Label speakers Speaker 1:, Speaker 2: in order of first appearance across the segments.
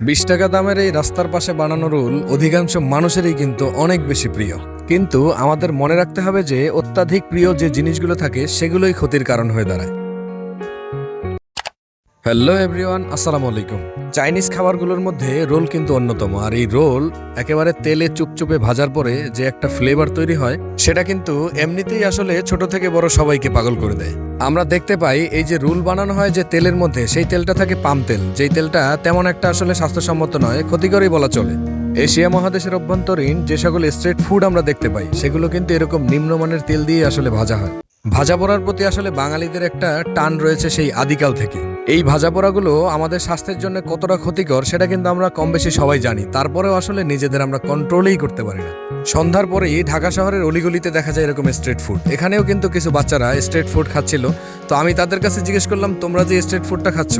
Speaker 1: বিশ টাকা দামের এই রাস্তার পাশে বানানো রুল অধিকাংশ মানুষেরই কিন্তু অনেক বেশি প্রিয়। কিন্তু আমাদের মনে রাখতে হবে যে অত্যাধিক প্রিয় যে জিনিসগুলো থাকে সেগুলোই ক্ষতির কারণ হয়ে দাঁড়ায়। হ্যালো এভরিওয়ান আসসালামু আলাইকুম। চাইনিজ খাবারগুলোর মধ্যে রোল কিন্তু অন্যতম। আর এই রোল একেবারে তেলে চুপচুপে ভাজার পরে যে একটা ফ্লেভার তৈরি হয়, সেটা কিন্তু এমনিতেই আসলে ছোট থেকে বড় সবাইকে পাগল করে দেয়। আমরা দেখতে পাই এই যে রোল বানানো হয় যে তেলের মধ্যে, সেই তেলটা থাকে পাম তেল। যেই তেলটা তেমন একটা আসলে স্বাস্থ্যসম্মত নয়, ক্ষতিকরই বলা চলে। এশিয়া মহাদেশের অভ্যন্তরীণ যে সকল স্ট্রিট ফুড আমরা দেখতে পাই, সেগুলো কিন্তু এরকম নিম্নমানের তেল দিয়ে আসলে ভাজা হয়। ভাজা পোড়ার প্রতি আসলে বাঙালিদের একটা টান রয়েছে সেই আদিকাল থেকে। এই ভাজা পোড়াগুলো আমাদের স্বাস্থ্যের জন্য কতটা ক্ষতিকর, সেটা কিন্তু আমরা কম বেশি সবাই জানি। তারপরেও আসলে নিজেদের আমরা কন্ট্রোলেই করতে পারি না। সন্ধ্যার পরেই ঢাকা শহরের অলিগলিতে দেখা যায় এরকম স্ট্রিট ফুড এখানেও কিন্তু কিছু বাচ্চারা স্ট্রিট ফুড খাচ্ছিল। তো আমি তাদের কাছে জিজ্ঞেস করলাম, তোমরা যে স্ট্রিট ফুডটা খাচ্ছ,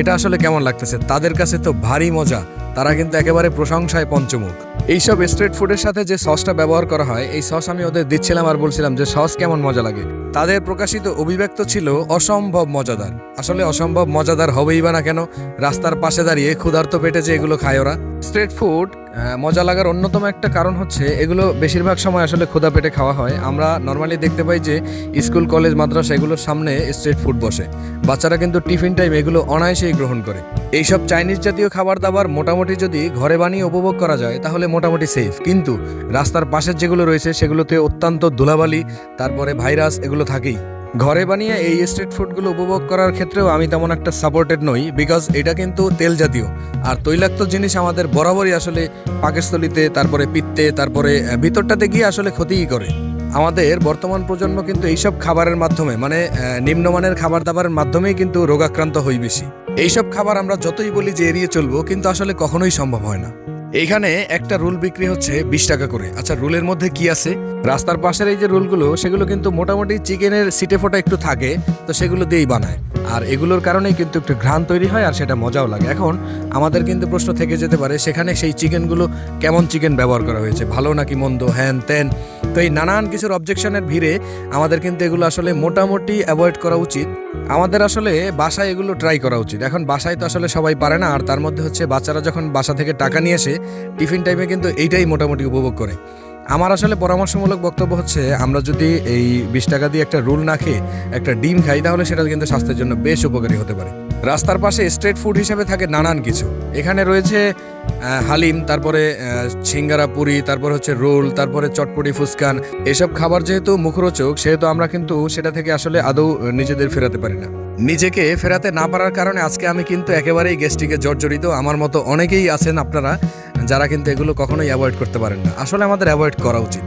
Speaker 1: এটা আসলে কেমন লাগতেছে? তাদের কাছে তো ভারী মজা। তারা কিন্তু একেবারে প্রশংসায় পঞ্চমুখ। এইসব স্ট্রেট ফুডের সাথে যে সসটা ব্যবহার করা হয়, এই সস আমি ওদের দিচ্ছিলাম আর বলছিলাম যে সস কেমন মজা লাগে। তাদের প্রকাশিত অভিব্যক্ত ছিল অসম্ভব মজাদার। আসলে অসম্ভব মজাদার হবেই বা না কেন, রাস্তার পাশে দাঁড়িয়ে ক্ষুধার্ত পেটে যে এগুলো খায় ওরা স্ট্রিট ফুড মজা লাগার অন্যতম একটা কারণ হচ্ছে এগুলো বেশিরভাগ সময় আসলে ক্ষুধা পেটে খাওয়া হয়। আমরা নর্মালি দেখতে পাই যে স্কুল, কলেজ, মাদ্রাসা এগুলোর সামনে স্ট্রিট ফুড বসে। বাচ্চারা কিন্তু টিফিন টাইম এগুলো অনায়াসেই গ্রহণ করে। এইসব চাইনিজ জাতীয় খাবার দাবার মোটামুটি যদি ঘরে বানিয়ে উপভোগ করা যায়, তাহলে মোটামুটি সেফ কিন্তু রাস্তার পাশের যেগুলো রয়েছে, সেগুলোতে অত্যন্ত ধুলাবালি, তারপরে ভাইরাস এগুলো থাকেই। ঘরে বানিয়ে এই স্ট্রিট ফুডগুলো উপভোগ করার ক্ষেত্রেও আমি তেমন একটা সাপোর্টেড নই বিকজ এটা কিন্তু তেল জাতীয়। আর তৈলাক্ত জিনিস আমাদের বরাবরই আসলে পাকস্থলিতে, তারপরে পিত্তে, তারপরে ভিতরটাতে গিয়ে আসলে ক্ষতিই করে। আমাদের বর্তমান প্রজন্ম কিন্তু এইসব খাবারের মাধ্যমে মানে নিম্নমানের খাবার দাবারের মাধ্যমেই কিন্তু রোগাক্রান্ত হই বেশি। এইসব খাবার আমরা যতই বলি যে এড়িয়ে চলবো, কিন্তু আসলে কখনোই সম্ভব হয় না। এইখানে একটা রুল বিক্রি হচ্ছে বিশ টাকা করে। আচ্ছা রুলের মধ্যে কি আছে? রাস্তার পাশের এই যে রুলগুলো, সেগুলো কিন্তু মোটামুটি চিকেনের সিটে ফোটা একটু থাকে, তো সেগুলো দিয়েই বানায়। আর এগুলোর কারণেই কিন্তু একটু ঘ্রাণ তৈরি হয়, আর সেটা মজাও লাগে। এখন আমাদের কিন্তু প্রশ্ন থেকে যেতে পারে, সেখানে সেই চিকেনগুলো কেমন চিকেন ব্যবহার করা হয়েছে? ভালো নাকি মন্দ? হ্যান ত্যান। তো এই নানান কিছুর অবজেকশনের ভিড়ে আমাদের কিন্তু এগুলো আসলে মোটামুটি অ্যাভয়েড করা উচিত। আমাদের আসলে বাসায় এগুলো ট্রাই করা উচিত। এখন বাসায় তো আসলে সবাই পারে না, আর তার মধ্যে হচ্ছে বাচ্চারা যখন বাসা থেকে টাকা নিয়ে আসে, টিফিন টাইমে কিন্তু এইটাই মোটামুটি উপভোগ করে। আমার আসলে পরামর্শমূলক বক্তব্য হচ্ছে, আমরা যদি এই বিশ টাকা দিয়ে একটা রুল না খেয়ে একটা ডিম খাই, তাহলে সেটা কিন্তু স্বাস্থ্যের জন্য বেশ উপকারী হতে পারে। রাস্তার পাশে স্ট্রিট ফুড হিসেবে থাকে নানান কিছু। এখানে রয়েছে হালিম, তারপরে সিঙ্গারা পুরি, তারপর হচ্ছে রোল, তারপরে চটপটি ফুসকান। এসব খাবার যেহেতু মুখরোচক, সেহেতু আমরা কিন্তু সেটা থেকে আসলে আদৌ নিজেদের ফেরাতে পারি না। নিজেকে ফেরাতে না পারার কারণে আজকে আমি কিন্তু একেবারেই গেস্টিকে জর্জরিত। আমার মতো অনেকেই আছেন আপনারা, যারা কিন্তু এগুলো কখনোই অ্যাভয়েড করতে পারেন না। আসলে আমাদের অ্যাভয়েড করা উচিত।